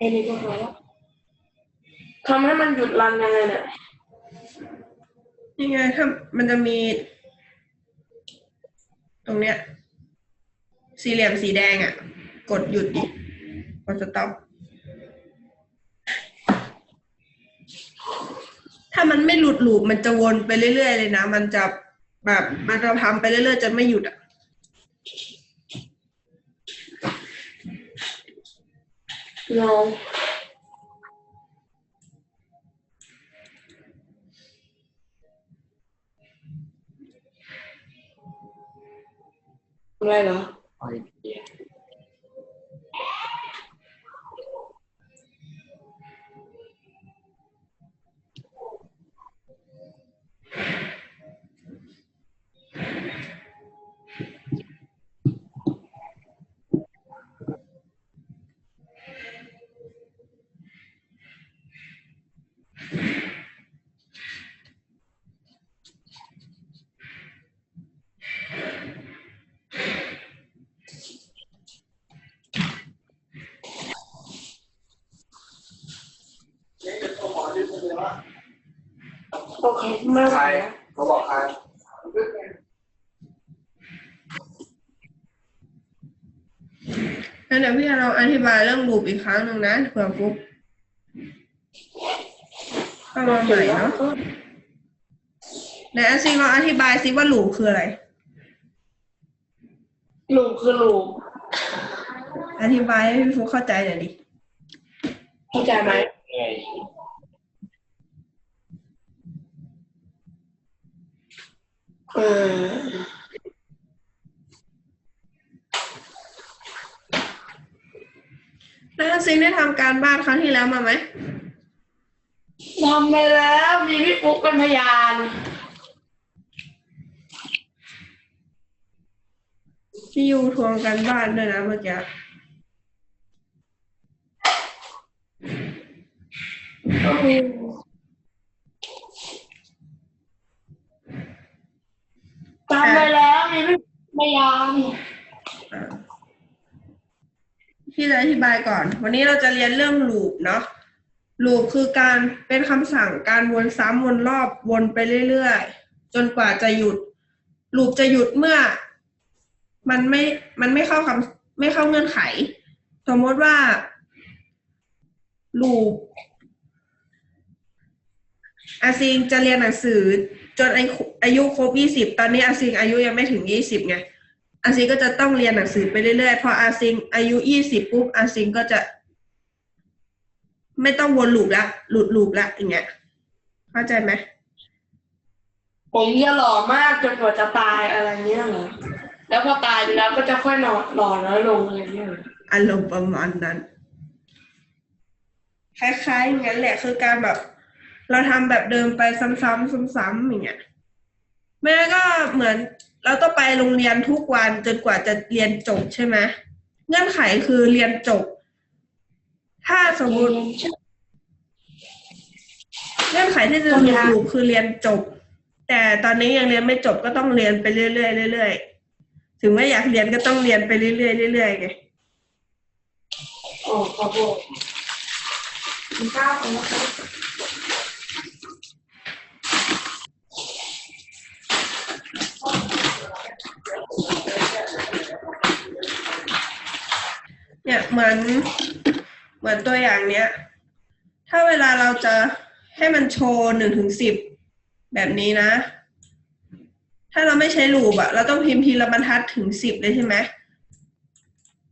ไอ้นี่ก็พอแล้วทำให้มันหยุดรันยังไงเนี่ยยังไงถ้ามันจะมี ตรงเนี้ย สี่เหลี่ยมสีแดงอะ กดหยุดดิกดสต็อปถ้ามันไม่หลุดหลูมันจะวนไปเรื่อยๆเลยนะ มันจะแบบมันจะทำไปเรื่อยๆจนไม่หยุดอะลองอะ ไรเหรอ ไอเดีย โอเคไม่ไหใควรแล้วเขาบอกใครงั้นเดี๋ยวพี่จะลองอธิบายเรื่องลูปอีกครั้งหนึ่งนะเผื่อฟุ๊บเข้ามาใหม่เนาะไหนอาซิงลองอธิบายซิว่าลูปคืออะไร ลูกคือลูกอธิบายให้พี่ฟุ๊กเข้าใจหน่อยดิเข้าใจไหม เหนื่ อยเออแล้วอาซิงได้ทำการบ้านครั้งที่แล้วมาไหมทำไปแล้วมีพี่ปุ๊กเป็นพยานพี่ยูทวงการบ้านด้วยนะเมื่อกี้ ทำไปแล้วมีพี่พยานอ่าพี่จะอธิบายก่อน วันนี้เราจะเรียนเรื่องลูปเนาะลูปคือการเป็นคำสั่งการวนซ้ำวนรอบวนไปเรื่อยๆ จนกว่าจะหยุดลูปจะหยุดเมื่อ มันไม่มันไม่เข้าคำไม่เข้าเงื่อนไข สมมติว่าลูปอาซิงจะเรียนหนังสือ จนอายุอายุครบยี่สิบตอนนี้อาซิงอายุยังไม่ถึงยี่สิบไงอาซิงก็จะต้องเรียนหนังสือไปเรื่อยๆพออาซิงอายุยี่สิบปุ๊บอาซิงก็จะ ไม่ต้องวนลูปละหลุดลูปละอย่างเงี้ย เข้าใจไหมผมจะหล่อมากจนกว่าจะตายอะไรเงี้ยเหรอแล้วพอตายไปแล้วก็จะค่อยนอนหล่อน้อยลงอะไรเงี้ยเหรออารมณ์ประมาณนั้นคล้ายๆอย่างนั้นแหละคือการแบบ เราทำแบบเดิมไปซ้ำๆซ้ำๆอย่างเงี้ยแม่ก็เหมือนเราต้องไปโรงเรียนทุกวันจนกว่าจะเรียนจบใช่ไหมเงื่อนไขคือเรียนจบ ถ้าสมมติเงื่อนไขที่จะหยุดอยู่คือเรียนจบ แต่ตอนนี้ยังเรียนไม่จบก็ต้องเรียนไปเรื่อยๆเรื่อยๆถึงไม่อยากเรียนก็ต้องเรียนไปเรื่อยๆเรื่อยๆไงโอ้ขอบคุณนข้าวกันนะครับ เหมือนเหมือนตัวอย่างเนี้ย ถ้าเวลาเราจะให้มันโชว์หนึ่งถึงสิบแบบนี้นะ ถ้าเราไม่ใช้ลูปอะเราต้องพิมพ์ทีละบรรทัดถึงสิบเลยใช่ไหม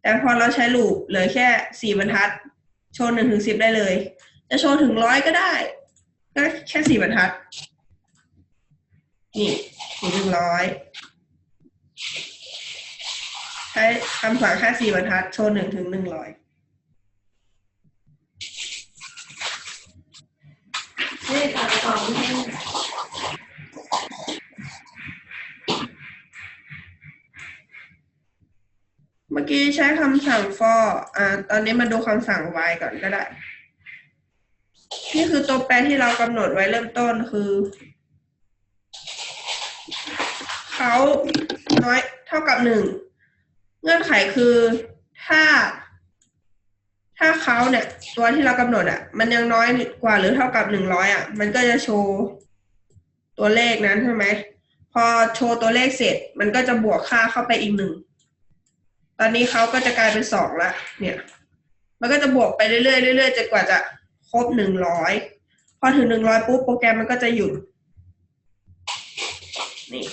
แต่พอเราใช้ลูปเหลือแค่สี่บรรทัด โชว์หนึ่งถึงสิบได้เลย จะโชว์ถึงร้อยก็ได้ ก็แค่สี่บรรทัด นี่ถึงร้อย ใช้คำสั่งแค่สี่บรรทัด โชว์หนึ่งถึงหนึ่งร้อยนี่ทานก่อนไม่ได้เมื่อกี้ใช้คำสั่ง for อ่า ตอนนี้มาดูคำสั่ง y ก่อนก็ได้ นี่คือตัวแปรที่เรากำหนดไว้เริ่มต้นคือ เขาน้อยเท่ากับหนึ่ง เงื่อนไขคือถ้า ถ้าเขาเนี่ย ตัวที่เรากำหนดอะ มันยังน้อยกว่าหรือเท่ากับหนึ่งร้อยอะ มันก็จะโชว์ตัวเลขนั้นใช่ไหมพอโชว์ตัวเลขเสร็จ มันก็จะบวกค่าเข้าไปอีกหนึ่ง ตอนนี้เขาก็จะกลายเป็นสองละ เนี่ย มันก็จะบวกไปเรื่อยๆเรื่อยๆจนกว่าจะครบหนึ่งร้อย พอถึงหนึ่งร้อยปุ๊บโปรแกรมมันก็จะหยุด นี่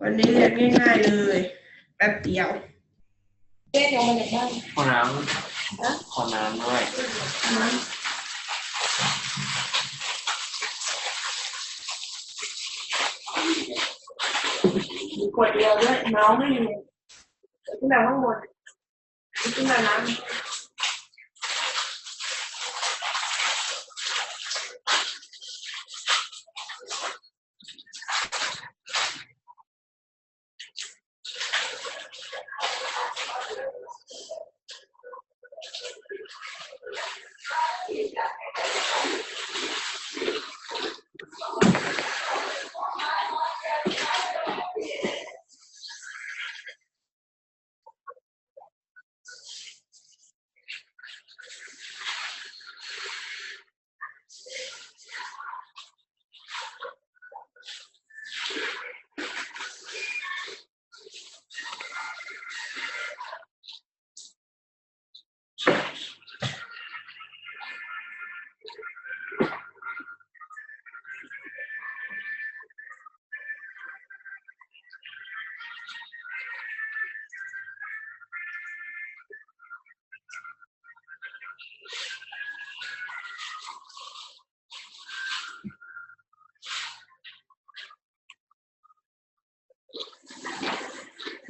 วันนี้เรียนง่าย ๆ เลยแป๊บเดียวเจ๊ยังมาจากบ้านขอน้ำขอน้ำด้วยมีขวดเดียวด้วยเมาส์ไม่มีขึ้นแบบข้างบนขึ้นแบบน้ำ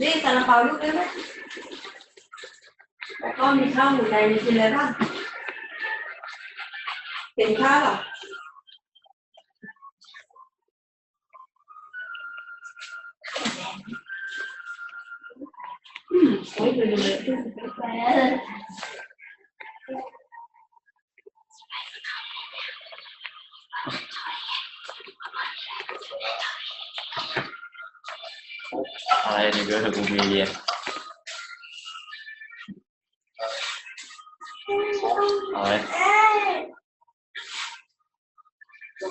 นี่ซาลาเปาลูกได้ไหมแล้วก็มีข้าวหมูแดงมีกินอะไรบ้างเป็นข้าวเหรออืมโอ้ยดูดูเลย ดูดูแฟอะไรนี่ก็คือกูมีเรียนเอาไว้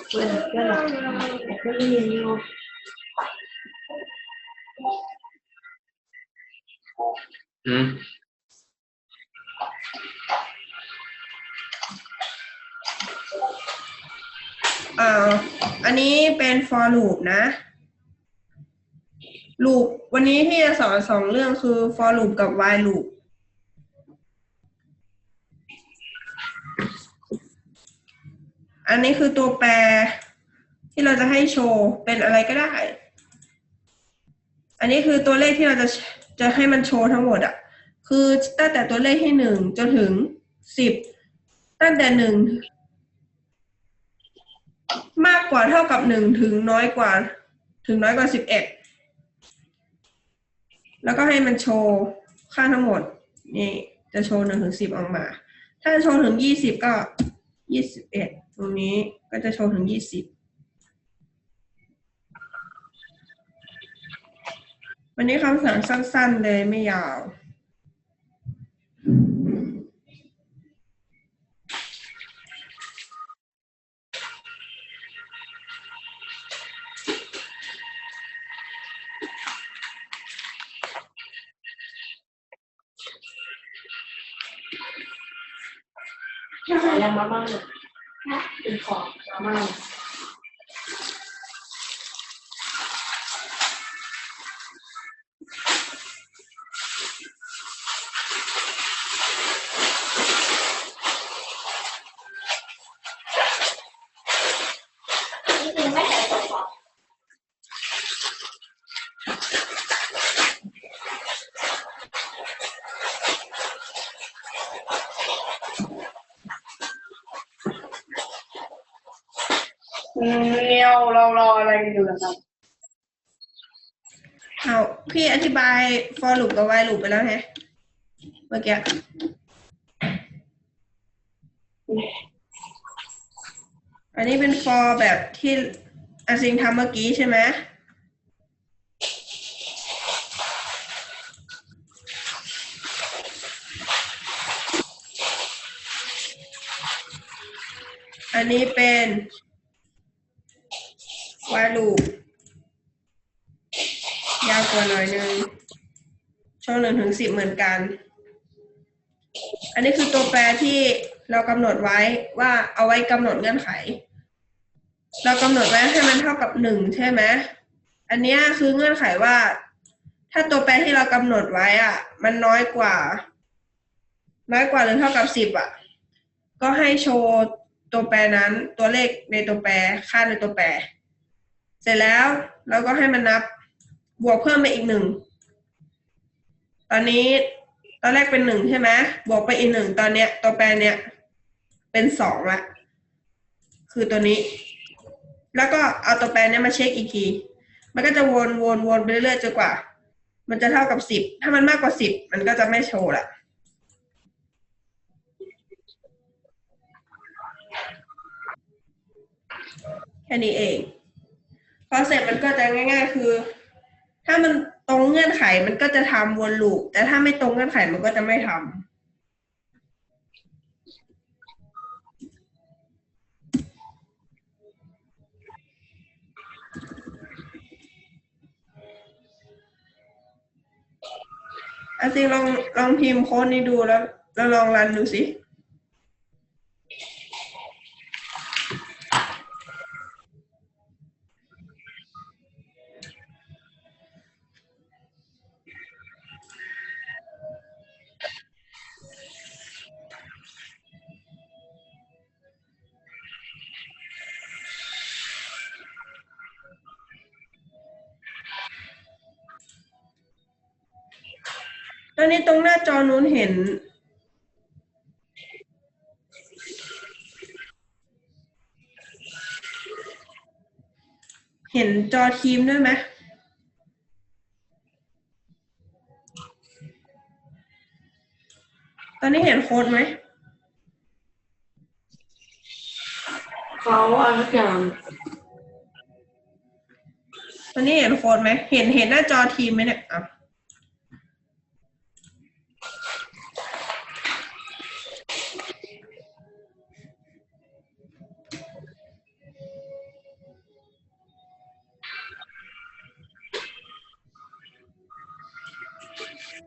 เพื่อนเพื่อนหรอเพื่อนเรียนอยู่อืมอ่าอันนี้เป็น for loop นะ loop วันนี้ที่จะสอนสองเรื่องคือ for loop กับ while loop อันนี้คือตัวแปรที่เราจะให้โชว์เป็นอะไรก็ได้ อันนี้คือตัวเลขที่เราจะจะให้มันโชว์ทั้งหมดอะ่ะ คือตั้งแต่ตัวเลขที่หนึ่งจนถึงสิบตั้งแต่หนึ่งมากกว่าเท่ากับหนึ่งถึงน้อยกว่า ถึงน้อยกว่าสิบเอ็ด แล้วก็ให้มันโชว์ค่าทั้งหมด นี่ จะโชว์หนึ่งถึงสิบออกมา ถ้าโชว์ถึงยี่สิบก็ยี่สิบเอ็ดตรงนี้ก็จะโชว์ถึงยี่สิบวันนี้คำสั่งสั้น ๆ เลยไม่ยาว ยังมาม่าเป็นของมาม่า เนี่ยเรารออะไรกันอยู่ล่ะครับเอาพี่อธิบาย for loop กับ while loop ไปแล้วแฮะเมื่อกี้อันนี้เป็น for แบบที่อาซิงทำเมื่อกี้ใช่ไหมอันนี้เป็น while loop ยาวกว่าหน่อยนึงโชว์หนึ่งถึงสิบเหมือนกัน อันนี้คือตัวแปรที่เรากำหนดไว้ว่าเอาไว้กำหนดเงื่อนไข เรากำหนดไว้ให้มันเท่ากับหนึ่งใช่ไหมอันนี้คือเงื่อนไขว่า ถ้าตัวแปรที่เรากำหนดไว้อะ มันน้อยกว่า น้อยกว่าหรือเท่ากับสิบอะ ก็ให้โชว์ตัวแปรนั้นตัวเลขในตัวแปรค่าในตัวแปร เสร็จแล้วเราก็ให้มันนับบวกเพิ่มไปอีกหนึ่งตอนนี้ตอนแรกเป็นหนึ่งใช่ไหมบวกไปอีกหนึ่งตอนเนี้ย ตัวแปรเนี้ยเป็นสองละคือตัวนี้ แล้วก็เอาตัวแปรเนี้ยมาเช็คอีกที มันก็จะวนวนวนไปเรื่อยๆจนกว่า มันจะเท่ากับสิบถ้ามันมากกว่าสิบมันก็จะไม่โชว์ละแค่นี้เอง พอนเสร็จมันก็จะง่าย ๆ คือ ถ้ามันตรงเงื่อนไขมันก็จะทำวนลูป แต่ถ้าไม่ตรงเงื่อนไขมันก็จะไม่ทำอาจริงลองลองพิมพ์โค้ดนี้ดูแล้วแล้วลองรันดูสิ ตอนนี้ตรงหน้าจอนู้นเห็น เห็นจอทีมด้วยไหมตอนนี้เห็นโค้ดไหมเขาอะไรสักอย่างตอนนี้เห็นโค้ดไหม เห็นเห็นหน้าจอทีมไหมเนี่ยอะ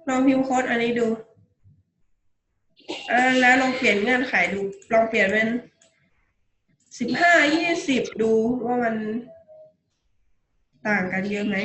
ลองพิมพ์โค้ดอันนี้ดูแล้วลองเปลี่ยนเงื่อนไขดู ลองเปลี่ยนเป็นสิบห้ายี่สิบดูว่ามันต่างกันเยอะไหม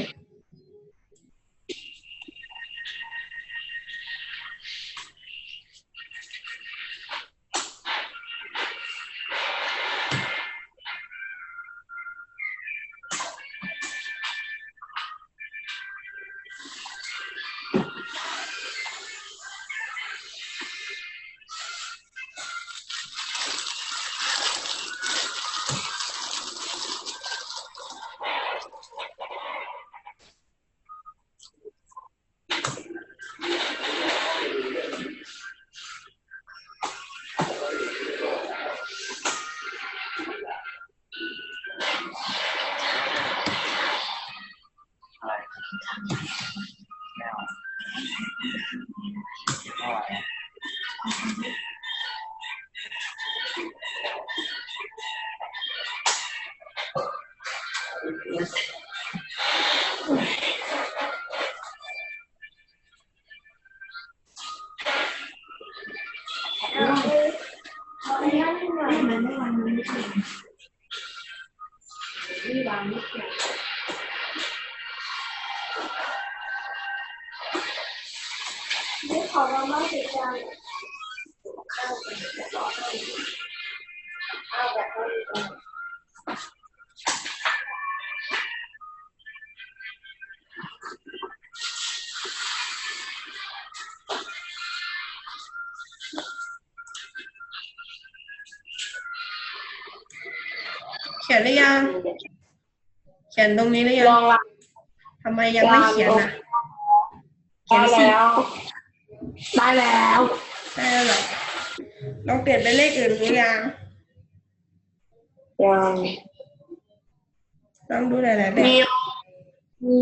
เขียนหรือยัง เขียนตรงนี้หรือยัลองงละทำไมยังไม่เขียนนะเขียได้นสิแล้วได้แล้วได้แล้วเหรอลองเปลี่ยนเป็นเลขอื่นหรือยังยังลองดูหลายๆแบมีบมี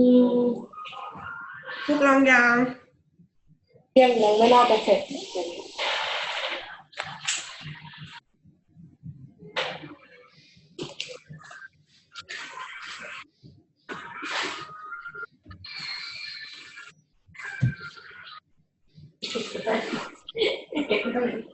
ทุกลองยังเรื่องยังไม่น่าจะเสร็จ coming.